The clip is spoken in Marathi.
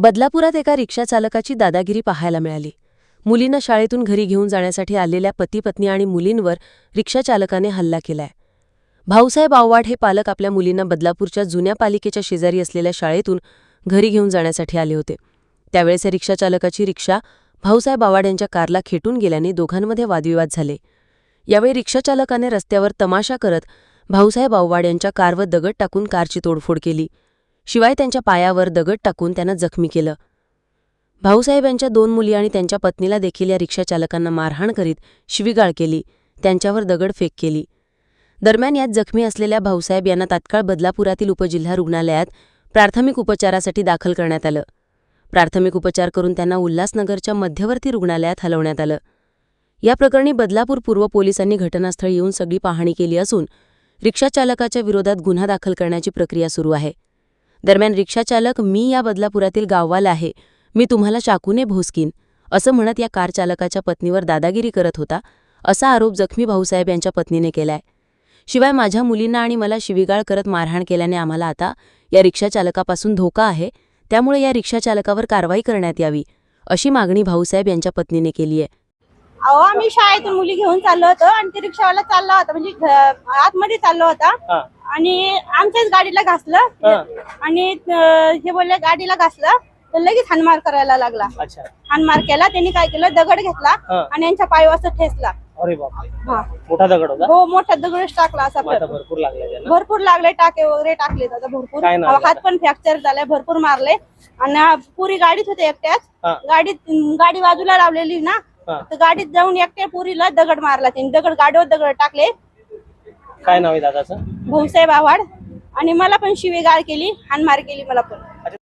बदलापुरात एका रिक्षा चालकाची दादागिरी पाहायला मिळाली. मुलींना शाळेतून घरी घेऊन जाण्यासाठी आलेल्या पती पत्नी आणि मुलींवर रिक्षाचालकाने हल्ला केलाय. भाऊसाहेब आव्हाड हे पालक आपल्या मुलींना बदलापूरच्या जुन्या पालिकेच्या शेजारी असलेल्या शाळेतून घरी घेऊन जाण्यासाठी आले होते. त्यावेळेस या रिक्षाचालकाची रिक्षा भाऊसाहेब आव्हाड यांच्या कारला खेटून गेल्याने दोघांमध्ये वादविवाद झाले. यावेळी रिक्षाचालकाने रस्त्यावर तमाशा करत भाऊसाहेब आव्हाड यांच्या कारवर दगड टाकून कारची तोडफोड केली. शिवाय त्यांच्या पायावर दगड टाकून त्यांना जखमी केलं. भाऊसाहेब यांच्या दोन मुली आणि त्यांच्या पत्नीला देखील या रिक्षाचालकांना मारहाण करीत शिवीगाळ केली. त्यांच्यावर दगडफेक केली. दरम्यान यात जखमी असलेल्या भाऊसाहेब यांना तात्काळ बदलापुरातील उपजिल्हा रुग्णालयात प्राथमिक उपचारासाठी दाखल करण्यात आलं. प्राथमिक उपचार करून त्यांना उल्हासनगरच्या मध्यवर्ती रुग्णालयात हलवण्यात आलं. या प्रकरणी बदलापूर पूर्व पोलिसांनी घटनास्थळी येऊन सगळी पाहणी केली असून रिक्षाचालकाच्या विरोधात गुन्हा दाखल करण्याची प्रक्रिया सुरू आहे. दरम्यान रिक्षाचालक मी या बदलापुरातील गाववाला आहे. मी तुम्हाला चाकूने भोसकीन. असं म्हणत या कार चालकाच्या पत्नीवर दादागिरी करत होता असा आरोप जखमी भाऊसाहेब यांच्या पत्नीने केलाय. शिवाय माझ्या मुलींना आणि मला शिवीगाळ करत मारहाण केल्याने आम्हाला आता या रिक्षाचालकापासून धोका आहे. त्यामुळे या रिक्षाचालकावर कारवाई करण्यात यावी अशी मागणी भाऊसाहेब यांच्या पत्नीने केली आहे. अहो आम्ही शाळेतून मुली घेऊन चाललो होतो आणि ते रिक्षावाला चालला होता म्हणजे आतमध्ये चाललो होता. हा, आणि आमच्याच गाडीला घासलं. आणि अं, हे बोलले गाडीला घासलं तर लगेच हानमार करायला लागला. अच्छा. हानमार केला त्यांनी काय केलं दगड घेतला हा. आणि यांच्या पायावर असं ठेसला अरे बापरे. हा. मोठा दगड होता? हो मोठा दगडच टाकला असा मग आता पण. भरपूर लागला त्याला भरपूर लागले टाके वगैरे टाकले आता भरपूर. काय नाव आहे हात पण फ्रॅक्चर झालाय भरपूर मारले. आणि पुरी गाडीत होते एकट्याच. गाडीत गाडी बाजूला लावलेली ना हा. तर गाडीत जाऊन एकट्या पुरीला दगड मारला त्यांनी. दगड गाडीवर दगड टाकले. काय नाव आहे दादाचं? भाऊसाहेब आव्हाड. आणि मला पण शिवेगाळ केली हानमार केली मला पण. अच्छा